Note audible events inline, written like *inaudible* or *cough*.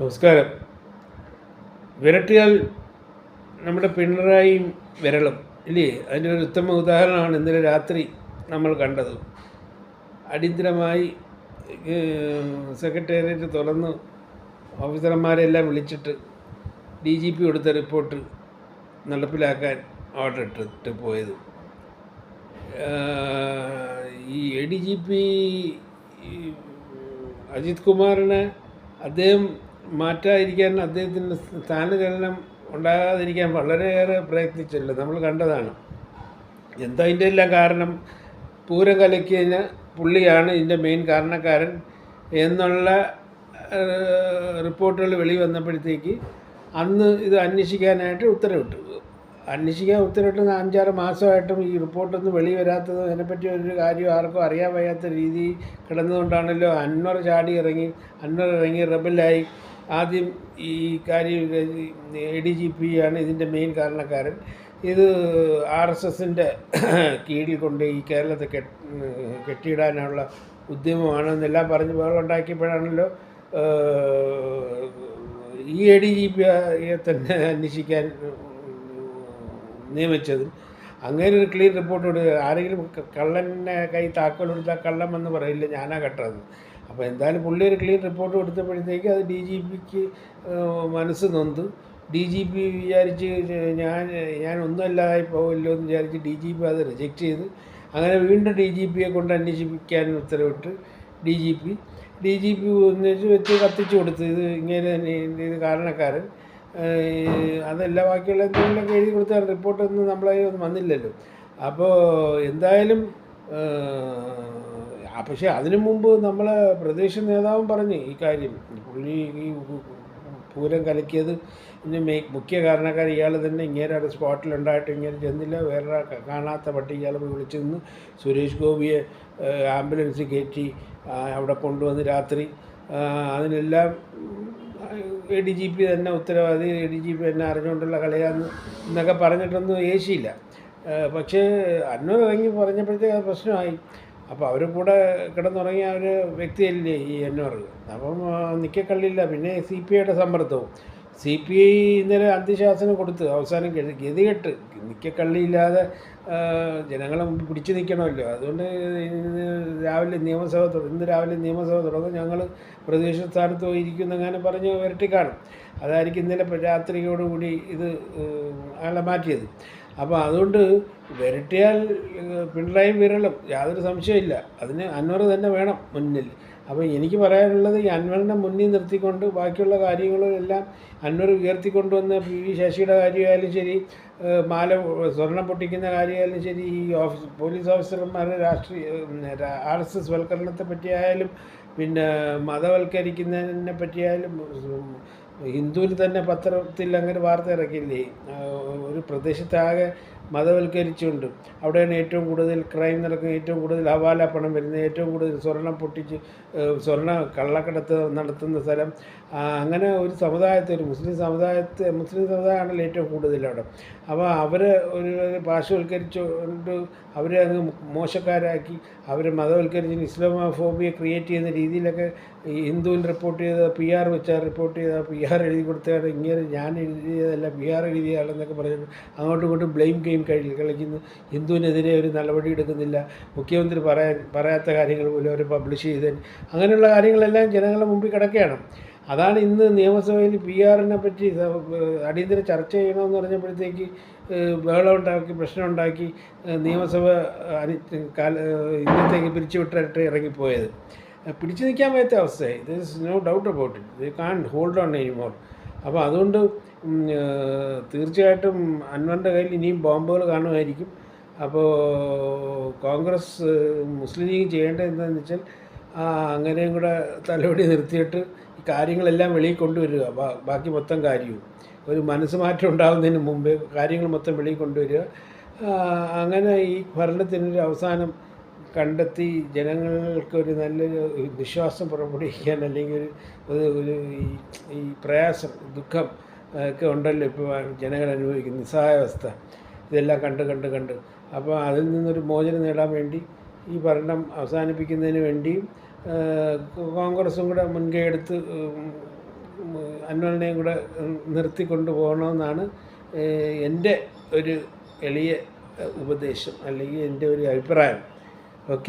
നമസ്കാരം. വിരട്ടിയാൽ നമ്മുടെ പിണറായിയും വിരളും ഇല്ലേ? അതിന്റെ ഒരു ഉത്തമ ഉദാഹരണമാണ് ഇന്നലെ രാത്രി നമ്മൾ കണ്ടത്. അടിയന്തരമായി സെക്രട്ടേറിയറ്റ് തുറന്ന് ഓഫീസർമാരെല്ലാം വിളിച്ചിട്ട് ഡി ജി പി കൊടുത്ത റിപ്പോർട്ട് നടപ്പിലാക്കാൻ ഓർഡർ ഇട്ടിട്ട് പോയത്. ഈ A D G P Ajith കുമാറിനെ അദ്ദേഹം മാറ്റാതിരിക്കാൻ അദ്ദേഹത്തിന്റെ സ്ഥാനചലനം ഉണ്ടാകാതിരിക്കാൻ വളരെയേറെ പ്രയത്നിച്ചല്ലോ. നമ്മൾ കണ്ടതാണ്. എന്താ ഇതിന്റെ എല്ലാം കാരണം പൂരം കലക്കിയതിന് പുള്ളിയാണ് ഇതിന്റെ മെയിൻ കാരണക്കാരൻ എന്നുള്ള റിപ്പോർട്ടുകൾ വെളി വന്നപ്പോഴത്തേക്ക് അന്ന് ഇത് അന്വേഷിക്കാനായിട്ട് ഉത്തരവിട്ടു. അന്വേഷിക്കാൻ ഉത്തരവിട്ട് അഞ്ചാറ് മാസമായിട്ടും ഈ റിപ്പോർട്ടൊന്നും വെളി വരാത്തത് അതിനെപ്പറ്റി ഒരു കാര്യം ആർക്കും അറിയാൻ വയ്യാത്ത രീതി കിടന്നുകൊണ്ടാണല്ലോ അന്വർ ചാടി ഇറങ്ങി അന്വർ ഇറങ്ങി റബലായി ആദ്യം ഈ കാര്യം എ ഡി ജി പി ആണ് ഇതിന്റെ മെയിൻ കാരണക്കാരൻ. ഇത് ആർ എസ് എസിന്റെ *clears throat* കീഴിൽ കൊണ്ട് ഈ കേരളത്തെ കെട്ട് കെട്ടിയിടാനുള്ള ഉദ്യമമാണെന്നെല്ലാം പറഞ്ഞ് ബഹളുണ്ടാക്കിയപ്പോഴാണല്ലോ ഈ എ ഡി ജി പിയെ തന്നെ അന്വേഷിക്കാൻ നിയമിച്ചതും. അങ്ങനെ ഒരു ക്ലീൻ റിപ്പോർട്ട് കൊടുക്കുക ആരെങ്കിലും കള്ളനെ കൈ താക്കോൽ കൊടുത്താൽ കള്ളം എന്ന് പറയില്ല ഞാനാ കട്ടത് അപ്പോൾ എന്തായാലും പുള്ളി ഒരു ക്ലീൻ റിപ്പോർട്ട് കൊടുത്തപ്പോഴത്തേക്ക് അത് ഡി ജി പിക്ക് മനസ്സ് നൊന്ത്. ഡി ജി പി വിചാരിച്ച് ഞാൻ ഞാൻ ഒന്നുമല്ലാതായി പോകില്ലോ എന്ന് വിചാരിച്ച് ഡി ജി പി അത് റിജക്റ്റ് ചെയ്ത്. അങ്ങനെ വീണ്ടും ഡി ജി പിയെ കൊണ്ട് അന്വേഷിപ്പിക്കാൻ ഉത്തരവിട്ട് D G P D G P വെച്ച് കത്തിച്ചു കൊടുത്തു. ഇത് ഇങ്ങനെ തന്നെ ഇത് കാരണക്കാരൻ. അതെല്ലാം ബാക്കിയുള്ള എന്തെങ്കിലുമൊക്കെ എഴുതി കൊടുത്താൽ റിപ്പോർട്ടൊന്നും നമ്മളതിൽ ഒന്നും വന്നില്ലല്ലോ. അപ്പോൾ എന്തായാലും പക്ഷേ അതിനു മുമ്പ് നമ്മളെ പ്രദേശ നേതാവും പറഞ്ഞു ഈ കാര്യം. പുള്ളി ഈ പൂരം കലക്കിയത് ഇതിന് മുഖ്യ കാരണക്കാർ ഇയാൾ തന്നെ ഇങ്ങനെ ഒരു സ്പോട്ടിലുണ്ടായിട്ട് ഇങ്ങനെ ചെന്നില്ല. വേറെ കാണാത്ത പട്ടി ഇയാൾ പോയി വിളിച്ചു നിന്ന് സുരേഷ് ഗോപിയെ ആംബുലൻസ് കയറ്റി അവിടെ കൊണ്ടുവന്ന് രാത്രി അതിനെല്ലാം എ ഡി ജി പി തന്നെ ഉത്തരവാദി. എ ഡി ജി പി തന്നെ അറിഞ്ഞുകൊണ്ടുള്ള കളിയാന്ന് എന്നൊക്കെ പറഞ്ഞിട്ടൊന്നും ഏശിയില്ല. പക്ഷേ അന്വർ ഇറങ്ങി പറഞ്ഞപ്പോഴത്തേക്ക് അത് പ്രശ്നമായി. അപ്പോൾ അവർ കൂടെ കിടന്നുറങ്ങിയ ഒരു വ്യക്തിയല്ലേ ഈ അന്വർ അപ്പം നിൽക്കക്കള്ളില്ല പിന്നെ സി പി ഐയുടെ സമ്മർദ്ദവും. സി പി ഐ ഇന്നലെ അന്ത്യശാസനം കൊടുത്ത് അവസാനം ഗതി- ഗതികെട്ട്. നിൽക്കക്കള്ളിയില്ലാതെ ജനങ്ങളെ പിടിച്ചു നിൽക്കണമല്ലോ അതുകൊണ്ട് രാവിലെ നിയമസഭ ഇന്ന് രാവിലെ നിയമസഭ തുടങ്ങും. ഞങ്ങൾ പ്രതിപക്ഷ സ്ഥാനത്ത് പോയിരിക്കും അങ്ങനെ പറഞ്ഞ് വരട്ടി കാണും അതായിരിക്കും ഇന്നലെ രാത്രിയോടുകൂടി ഇത് അയാളെ മാറ്റിയത്. അപ്പോൾ അതുകൊണ്ട് വരട്ടിയാൽ പിണറായി വിരളും. യാതൊരു സംശയമില്ല അതിന് അൻവർ തന്നെ വേണം മുന്നിൽ. അപ്പോൾ എനിക്ക് പറയാനുള്ളത് ഈ അൻവറിനെ മുന്നിൽ നിർത്തിക്കൊണ്ട് ബാക്കിയുള്ള കാര്യങ്ങളെല്ലാം അൻവർ ഉയർത്തിക്കൊണ്ടുവന്ന പി വി ശശിയുടെ കാര്യമായാലും ശരി മാല സ്വർണം പൊട്ടിക്കുന്ന കാര്യമായാലും ശരി ഈ ഓഫീസ് പോലീസ് ഓഫീസർമാരുടെ രാഷ്ട്രീയ ആർ എസ് എസ് വൽക്കരണത്തെ പറ്റിയായാലും പിന്നെ മതവൽക്കരിക്കുന്നതിനെ പറ്റിയായാലും ഹിന്ദുവിൽ തന്നെ പത്രത്തിൽ അങ്ങനെ വാർത്ത ഇറക്കില്ലേ ഒരു പ്രദേശത്താകെ മതവൽക്കരിച്ചുകൊണ്ട് അവിടെയാണ് ഏറ്റവും കൂടുതൽ ക്രൈം നടക്കുന്നത് ഏറ്റവും കൂടുതൽ ഹവാല പണം വരുന്നത് ഏറ്റവും കൂടുതൽ സ്വർണം പൊട്ടിച്ച് സ്വർണ കള്ളക്കടത്ത് നടത്തുന്ന സ്ഥലം. അങ്ങനെ ഒരു സമുദായത്തെ ഒരു മുസ്ലിം സമുദായത്തെ മുസ്ലിം സമുദായമാണല്ലോ ഏറ്റവും കൂടുതൽ അവിടെ. അപ്പോൾ അവരെ ഒരു പാർശ്വവൽക്കരിച്ചുകൊണ്ട് അവരെ അങ്ങ് മോശക്കാരാക്കി അവരെ മതവൽക്കരിച്ച് ഇസ്ലാമോഫോബിയ ക്രിയേറ്റ് ചെയ്യുന്ന രീതിയിലൊക്കെ ഈ ഹിന്ദുവിൽ റിപ്പോർട്ട് ചെയ്ത പി ആർ വെച്ചാൽ റിപ്പോർട്ട് ചെയ്ത പി ആർ എഴുതി കൊടുത്തയാൾ ഇങ്ങനെ ഞാൻ എഴുതിയതല്ല പി ആർ എഴുതിയ ആളെന്നൊക്കെ പറഞ്ഞിട്ട് അങ്ങോട്ടും ഇങ്ങോട്ടും ബ്ലെയിം ഗെയിം കഴി കളിക്കുന്നു. ഹിന്ദുവിനെതിരെ ഒരു നടപടി എടുക്കുന്നില്ല. മുഖ്യമന്ത്രി പറയാൻ പറയാത്ത കാര്യങ്ങൾ പോലും അവർ പബ്ലിഷ് ചെയ്ത് അങ്ങനെയുള്ള കാര്യങ്ങളെല്ലാം ജനങ്ങളുടെ മുമ്പിൽ കിടക്കുകയാണ്. അതാണ് ഇന്ന് നിയമസഭയിൽ പി ആറിനെ പറ്റി അടിയന്തര ചർച്ച ചെയ്യണമെന്ന് പറഞ്ഞപ്പോഴത്തേക്ക് ബഹളം ഉണ്ടാക്കി പ്രശ്നം ഉണ്ടാക്കി നിയമസഭ ഇന്നത്തേക്ക് പിരിച്ചുവിട്ടിട്ട് ഇറങ്ങിപ്പോയത്. പിടിച്ചു നിൽക്കാൻ വയ്യാത്ത അവസ്ഥയായി. There is no doubt about it they can't hold on anymore അപ്പോൾ അതുകൊണ്ട് തീർച്ചയായിട്ടും അൻവറിന്റെ കയ്യിൽ ഇനിയും ബോംബുകൾ കാണുമായിരിക്കും. അപ്പോൾ കോൺഗ്രസ് മുസ്ലിം ലീഗ് ചെയ്യേണ്ടത് എന്താണെന്ന് വെച്ചാൽ അങ്ങനെയും കൂടെ തലോടി നിർത്തിയിട്ട് ഈ കാര്യങ്ങളെല്ലാം വെളിയിൽ കൊണ്ടുവരിക. ബാക്കി മൊത്തം കാര്യവും. ഒരു മനസ്സ് മാറ്റം ഉണ്ടാകുന്നതിന് മുമ്പേ കാര്യങ്ങൾ മൊത്തം വെളിയിൽ കൊണ്ടുവരിക. അങ്ങനെ ഈ ഭരണത്തിനൊരു അവസാനം കണ്ടെത്തി ജനങ്ങൾക്കൊരു നല്ലൊരു വിശ്വാസം പുറപ്പെടുവിക്കാൻ അല്ലെങ്കിൽ ഒരു ഒരു ഈ പ്രയാസം ദുഃഖം ഒക്കെ ഉണ്ടല്ലോ ഇപ്പോൾ ജനങ്ങൾ അനുഭവിക്കുന്ന നിസ്സഹായാവസ്ഥ. ഇതെല്ലാം കണ്ട് കണ്ട് കണ്ട്. അപ്പോൾ അതിൽ നിന്നൊരു മോചനം നേടാൻ വേണ്ടി ഈ ഭരണം അവസാനിപ്പിക്കുന്നതിന് വേണ്ടിയും കോൺഗ്രസും കൂടെ മുൻകൈ എടുത്ത് അന്വലിനെയും കൂടെ നിർത്തിക്കൊണ്ട് പോകണമെന്നാണ് എന്റെ ഒരു എളിയ ഉപദേശം അല്ലെങ്കിൽ എന്റെ ഒരു അഭിപ്രായം. Ok?